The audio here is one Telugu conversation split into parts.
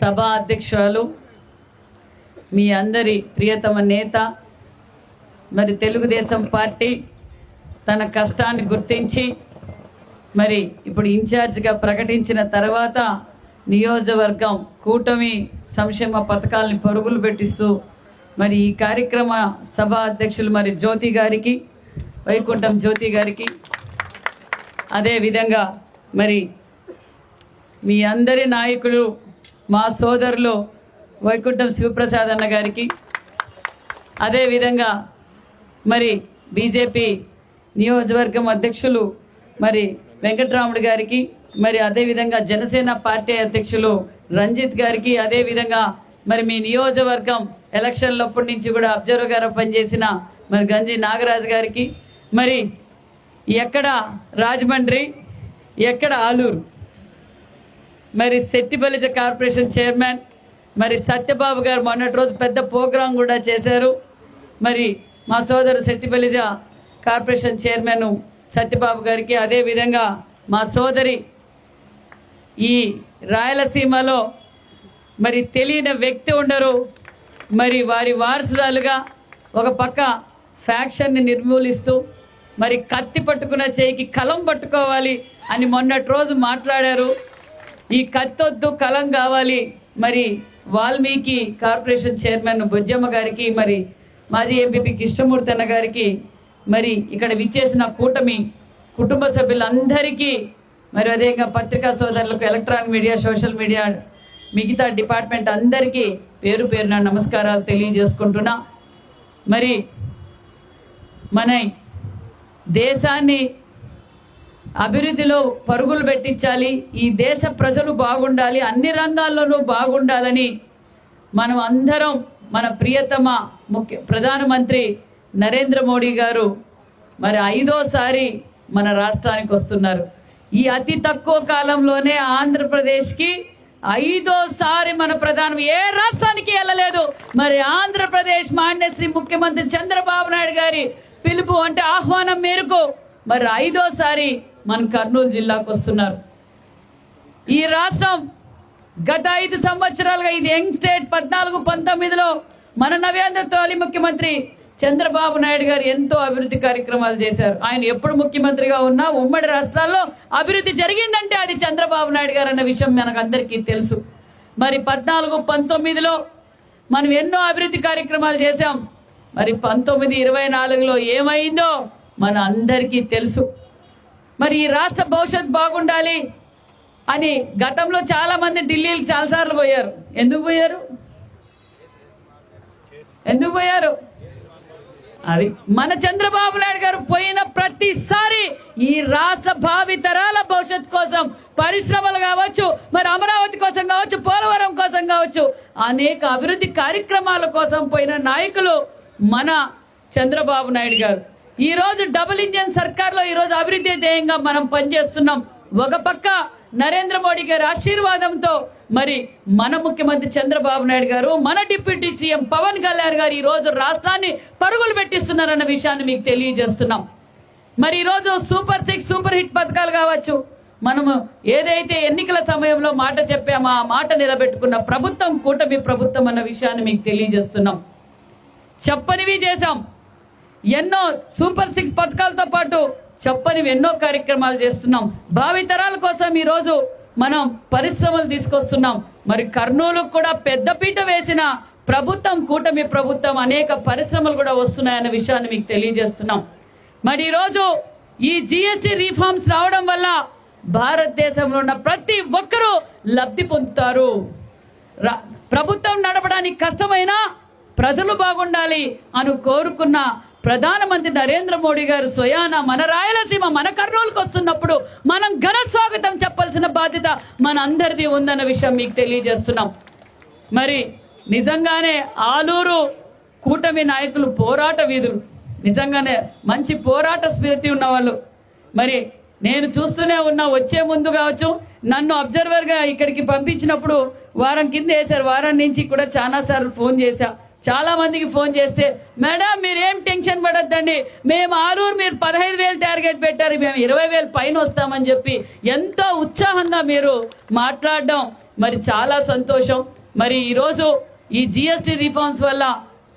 సభా అధ్యక్షురాలు మీ అందరి ప్రియతమ నేత మరి తెలుగుదేశం పార్టీ తన కష్టాన్ని గుర్తించి మరి ఇప్పుడు ఇన్ఛార్జిగా ప్రకటించిన తర్వాత నియోజకవర్గం కూటమి సంక్షేమ పథకాలని పరుగులు పెట్టిస్తూ మరి ఈ కార్యక్రమ సభ అధ్యక్షులు మరి జ్యోతి గారికి వైకుంఠం జ్యోతి గారికి అదే విధంగా మరి మీ అందరి నాయకులు మా సోదరులు వైకుంఠం శివప్రసాద్ అన్న గారికి. అదేవిధంగా మరి బీజేపీ నియోజకవర్గం అధ్యక్షులు మరి వెంకట్రాముడు గారికి మరి అదేవిధంగా జనసేన పార్టీ అధ్యక్షులు రంజిత్ గారికి అదేవిధంగా మరి మీ నియోజకవర్గం ఎలక్షన్లప్పటి నుంచి కూడా అబ్జర్వర్గా పనిచేసిన మరి గంజి నాగరాజు గారికి మరి ఎక్కడ రాజమండ్రి ఎక్కడ ఆలూరు మరి శెట్టిబలిజ కార్పొరేషన్ చైర్మన్ మరి సత్యబాబు గారు మొన్నటి రోజు పెద్ద ప్రోగ్రాం కూడా చేశారు. మరి మా సోదరు శెట్టిబలిజ కార్పొరేషన్ చైర్మన్ సత్యబాబు గారికి అదేవిధంగా మా సోదరి ఈ రాయలసీమలో మరి తెలియని వ్యక్తి ఉండరు. మరి వారి వారసురాలుగా ఒక పక్క ఫ్యాక్షన్ని నిర్మూలిస్తూ మరి కత్తి పట్టుకున్న చేయికి కలం పట్టుకోవాలి అని మొన్నటి రోజు మాట్లాడారు. ఈ కత్తొద్దు కలం కావాలి. మరి వాల్మీకి కార్పొరేషన్ చైర్మన్ బొజ్జమ్మ గారికి మరి మాజీ ఎంపీపీ కృష్ణమూర్తి అన్న గారికి మరి ఇక్కడ విచ్చేసిన కూటమి కుటుంబ సభ్యులందరికీ మరి అదేవిధంగా పత్రికా సోదరులకు ఎలక్ట్రానిక్ మీడియా సోషల్ మీడియా మిగతా డిపార్ట్మెంట్ అందరికీ పేరు పేరున నమస్కారాలు తెలియజేసుకుంటున్నా. మరి మన దేశాన్ని అభివృద్ధిలో పరుగులు పెట్టించాలి. ఈ దేశ ప్రజలు బాగుండాలి. అన్ని రంగాల్లోనూ బాగుండాలని మనం అందరం మన ప్రియతమ ముఖ్య ప్రధానమంత్రి నరేంద్ర మోడీ గారు మరి ఐదోసారి మన రాష్ట్రానికి వస్తున్నారు. ఈ అతి తక్కువ కాలంలోనే ఆంధ్రప్రదేశ్కి ఐదోసారి మన ప్రధానం ఏ రాష్ట్రానికి వెళ్ళలేదు. మరి ఆంధ్రప్రదేశ్ మాన్యశ్రీ ముఖ్యమంత్రి చంద్రబాబు నాయుడు గారి పిలుపు అంటే ఆహ్వానం మేరకు మరి ఐదోసారి మన కర్నూలు జిల్లాకు వస్తున్నారు. ఈ రాష్ట్రం గత ఐదు సంవత్సరాలుగా ఇది యంగ్ స్టేట్ పద్నాలుగు పంతొమ్మిదిలో మన నవేంద్ర తోలి ముఖ్యమంత్రి చంద్రబాబు నాయుడు గారు ఎంతో అభివృద్ధి కార్యక్రమాలు చేశారు. ఆయన ఎప్పుడు ముఖ్యమంత్రిగా ఉన్నా ఉమ్మడి రాష్ట్రాల్లో అభివృద్ధి జరిగిందంటే అది చంద్రబాబు నాయుడు గారు అన్న విషయం మనకు అందరికీ తెలుసు. మరి పద్నాలుగు పంతొమ్మిదిలో మనం ఎన్నో అభివృద్ధి కార్యక్రమాలు చేశాం. మరి పంతొమ్మిది ఇరవై నాలుగులో ఏమైందో మన అందరికీ తెలుసు. మరి ఈ రాష్ట్ర భవిష్యత్ బాగుండాలి అని గతంలో చాలా మంది ఢిల్లీకి చాలాసార్లు పోయారు. ఎందుకు పోయారు? ఎందుకు పోయారు? అది మన చంద్రబాబు నాయుడు గారు పోయిన ప్రతిసారి ఈ రాష్ట్ర భావి తరాల భవిష్యత్ కోసం పరిశ్రమలు కావచ్చు మరి అమరావతి కోసం కావచ్చు పోలవరం కోసం కావచ్చు అనేక అభివృద్ధి కార్యక్రమాల కోసం పోయిన నాయకులు మన చంద్రబాబు నాయుడు గారు. ఈ రోజు డబుల్ ఇంజన్ సర్కార్లో ఈ రోజు అభివృద్ధి ధ్యేయంగా మనం పనిచేస్తున్నాం. ఒక పక్క నరేంద్ర మోడీ గారి ఆశీర్వాదంతో మరి మన ముఖ్యమంత్రి చంద్రబాబు నాయుడు గారు మన డిప్యూటీ సీఎం పవన్ కళ్యాణ్ గారు ఈ రోజు రాష్ట్రాన్ని పరుగులు పెట్టిస్తున్నారన్న విషయాన్ని మీకు తెలియజేస్తున్నాం. మరి ఈరోజు సూపర్ సిక్స్ సూపర్ హిట్ పథకాలు కావచ్చు. మనము ఏదైతే ఎన్నికల సమయంలో మాట చెప్పామో ఆ మాట నిలబెట్టుకున్న ప్రభుత్వం కూటమి ప్రభుత్వం అన్న విషయాన్ని మీకు తెలియజేస్తున్నాం. చెప్పనివి చేశాం. ఎన్నో సూపర్ సిక్స్ పథకాలతో పాటు చెప్పని ఎన్నో కార్యక్రమాలు చేస్తున్నాం. భావితరాల కోసం ఈరోజు మనం పరిశ్రమలు తీసుకొస్తున్నాం. మరి కర్నూలు కూడా పెద్దపీట వేసిన ప్రభుత్వం కూటమి ప్రభుత్వం అనేక పరిశ్రమలు కూడా వస్తున్నాయన్న విషయాన్ని మీకు తెలియజేస్తున్నాం. మరి ఈరోజు ఈ జిఎస్టి రీఫార్మ్స్ రావడం వల్ల భారతదేశంలో ఉన్న ప్రతి ఒక్కరూ లబ్ధి పొందుతారు. రా- ప్రభుత్వం నడపడానికి కష్టమైనా ప్రజలు బాగుండాలి అని కోరుకున్న ప్రధానమంత్రి నరేంద్ర మోడీ గారు స్వయాన మన రాయలసీమ మన కర్నూలుకు వస్తున్నప్పుడు మనం ఘన స్వాగతం చెప్పాల్సిన బాధ్యత మన అందరిది ఉందన్న విషయం మీకు తెలియజేస్తున్నాం. మరి నిజంగానే ఆలూరు కూటమి నాయకులు పోరాట వీధులు నిజంగానే మంచి పోరాట స్ఫూర్తి ఉన్నవాళ్ళు. మరి నేను చూస్తూనే ఉన్నా వచ్చే ముందు కావచ్చు నన్ను అబ్జర్వర్గా ఇక్కడికి పంపించినప్పుడు వారం కింద వేశారు వారం నుంచి కూడా చాలాసార్లు ఫోన్ చేశా. చాలా మందికి ఫోన్ చేస్తే మేడం మీరేం టెన్షన్ పడొద్దండి. మేము ఆరూరు మీరు పదహైదు వేలు టార్గెట్ పెట్టారు. మేము ఇరవై వేలు పైన వస్తామని చెప్పి ఎంతో ఉత్సాహంగా మీరు మాట్లాడడం మరి చాలా సంతోషం. మరి ఈరోజు ఈ జిఎస్టి రిఫార్మ్స్ వల్ల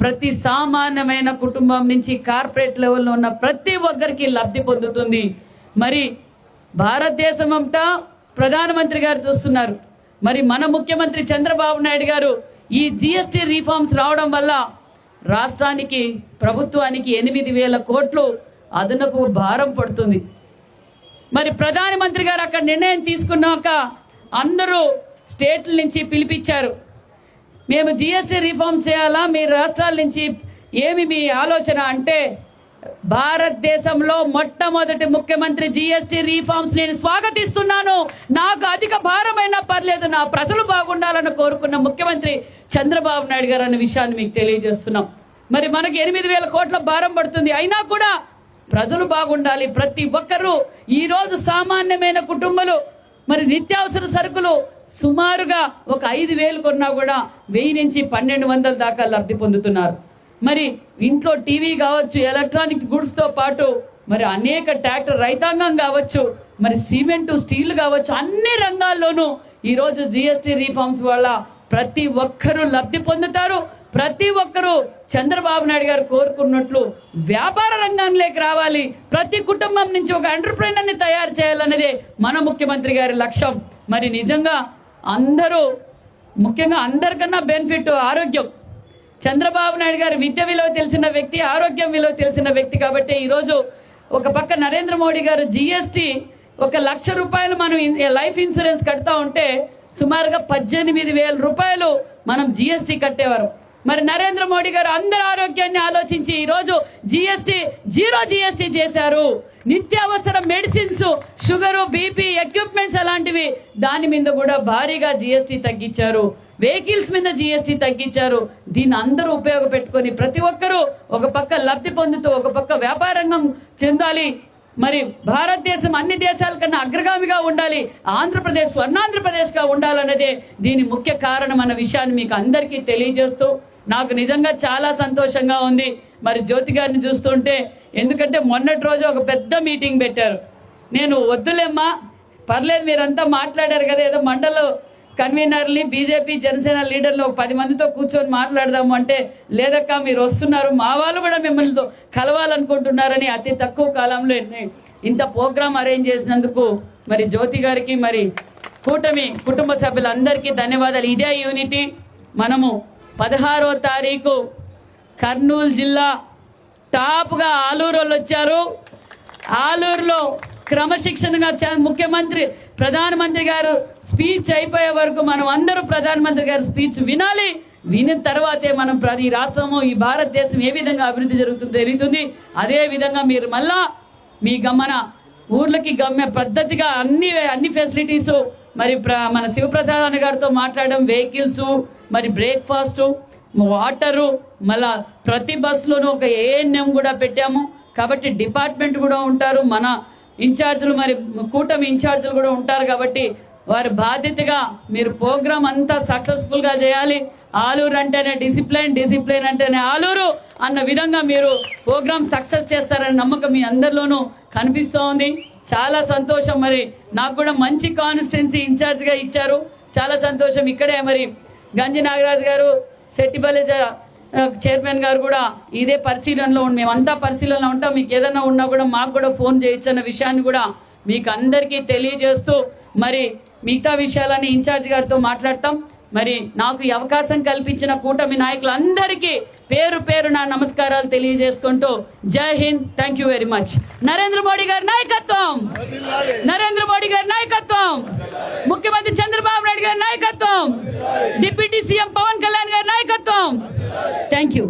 ప్రతి సామాన్యమైన కుటుంబం నుంచి కార్పొరేట్ లెవెల్లో ఉన్న ప్రతి ఒక్కరికి లబ్ధి పొందుతుంది. మరి భారతదేశం అంతా ప్రధానమంత్రి గారు చూస్తున్నారు. మరి మన ముఖ్యమంత్రి చంద్రబాబు నాయుడు గారు ఈ జిఎస్టీ రిఫార్మ్స్ రావడం వల్ల రాష్ట్రానికి ప్రభుత్వానికి ఎనిమిది వేల కోట్లు అదనపు భారం పడుతుంది. మరి ప్రధానమంత్రి గారు అక్కడ నిర్ణయం తీసుకున్నాక అందరూ స్టేట్ల నుంచి పిలిపించారు. మేము జిఎస్టీ రిఫార్మ్స్ చేయాలా? మీ రాష్ట్రాల నుంచి ఏమి మీ ఆలోచన అంటే భారతదేశంలో మొట్టమొదటి ముఖ్యమంత్రి జిఎస్టి రీఫార్మ్స్ నేను స్వాగతిస్తున్నాను. నాకు అధిక భారమైనా పర్లేదు నా ప్రజలు బాగుండాలని కోరుకున్న ముఖ్యమంత్రి చంద్రబాబు నాయుడు గారు అన్న విషయాన్ని మీకు తెలియజేస్తున్నాం. మరి మనకి ఎనిమిది వేల కోట్ల భారం పడుతుంది. అయినా కూడా ప్రజలు బాగుండాలి. ప్రతి ఒక్కరూ ఈరోజు సామాన్యమైన కుటుంబాలు మరి నిత్యావసర సరుకులు సుమారుగా ఒక ఐదు వేలు కొన్నా కూడా వెయ్యి నుంచి పన్నెండు వందల దాకా లబ్ధి పొందుతున్నారు. మరి ఇంట్లో టీవీ కావచ్చు ఎలక్ట్రానిక్ గుడ్స్తో పాటు మరి అనేక ట్రాక్టర్ రైతాంగం కావచ్చు మరి సిమెంట్ స్టీల్ కావచ్చు అన్ని రంగాల్లోనూ ఈరోజు జిఎస్టీ రీఫార్మ్స్ వల్ల ప్రతి ఒక్కరూ లబ్ధి పొందుతారు. ప్రతి ఒక్కరూ చంద్రబాబు నాయుడు గారు కోరుకున్నట్లు వ్యాపార రంగంలోకి రావాలి. ప్రతి కుటుంబం నుంచి ఒక ఎంటర్ప్రైనర్ని తయారు చేయాలన్నదే మన ముఖ్యమంత్రి గారి లక్ష్యం. మరి నిజంగా అందరూ ముఖ్యంగా అందరికన్నా బెనిఫిట్ ఆరోగ్యం. చంద్రబాబు నాయుడు గారు విద్య విలువ తెలిసిన వ్యక్తి ఆరోగ్యం విలువ తెలిసిన వ్యక్తి కాబట్టి ఈరోజు ఒక పక్క నరేంద్ర మోడీ గారు జిఎస్టీ ఒక లక్ష రూపాయలు మనం లైఫ్ ఇన్సూరెన్స్ కడతా ఉంటే సుమారుగా పద్దెనిమిది వేల రూపాయలు మనం జిఎస్టీ కట్టేవారు. మరి నరేంద్ర మోడీ గారు అందరి ఆరోగ్యాన్ని ఆలోచించి ఈరోజు జిఎస్టి జీరో జిఎస్టీ చేశారు. నిత్యావసర మెడిసిన్స్ షుగరు బీపీ ఎక్విప్మెంట్స్ అలాంటివి దాని మీద కూడా భారీగా జిఎస్టీ తగ్గించారు. వెహికల్స్ మీద జిఎస్టీ తగ్గించారు. దీన్ని అందరూ ఉపయోగపెట్టుకొని ప్రతి ఒక్కరూ ఒక పక్క లబ్ధి పొందుతూ ఒక పక్క వ్యాపారంగం చెందాలి. మరి భారతదేశం అన్ని దేశాల కన్నా అగ్రగామిగా ఉండాలి. ఆంధ్రప్రదేశ్ స్వర్ణాంధ్రప్రదేశ్గా ఉండాలన్నదే దీని ముఖ్య కారణం అన్న విషయాన్ని మీకు అందరికీ తెలియజేస్తూ నాకు నిజంగా చాలా సంతోషంగా ఉంది. మరి జ్యోతి గారిని చూస్తుంటే ఎందుకంటే మొన్నటి రోజు ఒక పెద్ద మీటింగ్ పెట్టారు. నేను వద్దులేమ్మా పర్లేదు మీరంతా మాట్లాడారు కదా ఏదో మండలం కన్వీనర్ని బీజేపీ జనసేన లీడర్లు ఒక పది మందితో కూర్చొని మాట్లాడదాము అంటే లేదక్క మీరు వస్తున్నారు మా వాళ్ళు కూడా మిమ్మల్ని కలవాలనుకుంటున్నారని అతి తక్కువ కాలంలో ఇంత ప్రోగ్రాం అరేంజ్ చేసినందుకు మరి జ్యోతి గారికి మరి కూటమి కుటుంబ సభ్యులందరికీ ధన్యవాదాలు. ఇదే యూనిటీ. మనము పదహారో తారీఖు కర్నూలు జిల్లా టాప్గా ఆలూరు వాళ్ళు వచ్చారు. ఆలూరులో క్రమశిక్షణగా ముఖ్యమంత్రి ప్రధానమంత్రి గారు స్పీచ్ అయిపోయే వరకు మనం అందరూ ప్రధానమంత్రి గారు స్పీచ్ వినాలి. వినిన తర్వాతే మనం ఈ రాష్ట్రము ఈ భారతదేశం ఏ విధంగా అభివృద్ధి జరుగుతుందో తెలుగుతుంది అదే విధంగా మీరు మళ్ళా మీ గమన ఊర్లకి గమ్య పద్ధతిగా అన్ని అన్ని ఫెసిలిటీస్ మరి ప్ర- మన శివప్రసాద్ అన్న గారితో మాట్లాడడం వెహికల్స్ మరి బ్రేక్ఫాస్ట్ వాటరు మళ్ళా ప్రతి బస్సులోనూ ఒక ఏఎన్ఎం కూడా పెట్టాము. కాబట్టి డిపార్ట్మెంట్ కూడా ఉంటారు. మన ఇన్ఛార్జీలు మరి కూటమి ఇన్ఛార్జీలు కూడా ఉంటారు కాబట్టి వారి బాధ్యతగా మీరు ప్రోగ్రామ్ అంతా సక్సెస్ఫుల్గా చేయాలి. ఆలూరు అంటేనే డిసిప్లైన్ డిసిప్లైన్ అంటేనే ఆలూరు అన్న విధంగా మీరు ప్రోగ్రామ్ సక్సెస్ చేస్తారనే నమ్మకం మీ అందరిలోనూ కనిపిస్తూ ఉంది చాలా సంతోషం మరి. నాకు కూడా మంచి కాన్స్టిట్యున్సీ ఇన్ఛార్జ్గా ఇచ్చారు. చాలా సంతోషం. ఇక్కడే మరి గంజి నాగరాజు గారు సెట్టిపల్లి చైర్మన్ గారు కూడా ఇదే పరిశీలనలో ఉండి మేమంతా పరిశీలనలో ఉంటాం. మీకు ఏదైనా ఉన్నా కూడా మాకు కూడా ఫోన్ చేయొచ్చు అన్న విషయాన్ని కూడా మీకు అందరికీ తెలియజేస్తూ మరి మిగతా విషయాలని ఇన్ఛార్జ్ గారితో మాట్లాడతాం. మరి నాకు ఈ అవకాశం కల్పించిన కూటమి నాయకులందరికీ పేరు పేరు నా నమస్కారాలు తెలియజేసుకుంటూ జై Hind. Thank you very much Narendra Modi గారి నాయకత్వం. నరేంద్ర మోడీ గారి నాయకత్వం. ముఖ్యమంత్రి చంద్రబాబు నాయుడు గారి నాయకత్వం. డిప్యూటీ సీఎం పవన్ కళ్యాణ్ గారి నాయకత్వం. Thank you